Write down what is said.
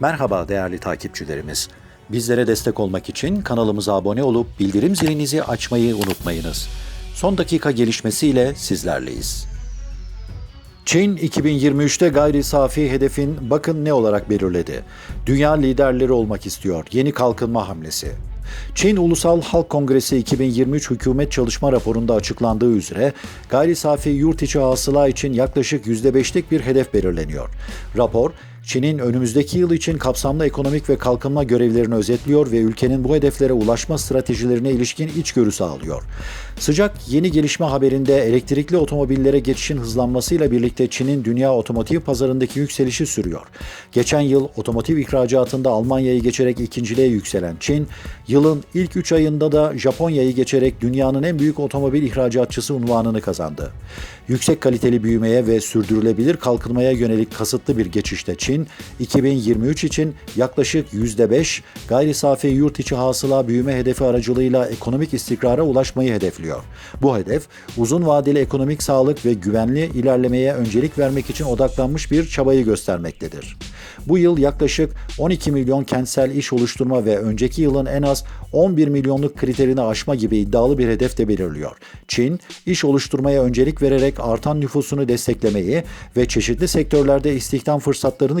Merhaba değerli takipçilerimiz. Bizlere destek olmak için kanalımıza abone olup bildirim zilinizi açmayı unutmayınız. Son dakika gelişmesiyle sizlerleyiz. Çin 2023'te gayri safi hedefin bakın ne olarak belirledi. Dünya liderleri olmak istiyor. Yeni kalkınma hamlesi. Çin Ulusal Halk Kongresi 2023 hükümet çalışma raporunda açıklandığı üzere gayri safi yurt içi hasıla için yaklaşık %5'lik bir hedef belirleniyor. Rapor, Çin'in önümüzdeki yıl için kapsamlı ekonomik ve kalkınma görevlerini özetliyor ve ülkenin bu hedeflere ulaşma stratejilerine ilişkin içgörü sağlıyor. Sıcak yeni gelişme haberinde elektrikli otomobillere geçişin hızlanmasıyla birlikte Çin'in dünya otomotiv pazarındaki yükselişi sürüyor. Geçen yıl otomotiv ihracatında Almanya'yı geçerek ikinciliğe yükselen Çin, yılın ilk 3 ayında da Japonya'yı geçerek dünyanın en büyük otomobil ihracatçısı unvanını kazandı. Yüksek kaliteli büyümeye ve sürdürülebilir kalkınmaya yönelik kasıtlı bir geçişte Çin, 2023 için yaklaşık %5 gayri safi yurt içi hasıla büyüme hedefi aracılığıyla ekonomik istikrara ulaşmayı hedefliyor. Bu hedef, uzun vadeli ekonomik sağlık ve güvenli ilerlemeye öncelik vermek için odaklanmış bir çabayı göstermektedir. Bu yıl yaklaşık 12 milyon kentsel iş oluşturma ve önceki yılın en az 11 milyonluk kriterini aşma gibi iddialı bir hedef de belirliyor. Çin, iş oluşturmaya öncelik vererek artan nüfusunu desteklemeyi ve çeşitli sektörlerde istihdam fırsatlarını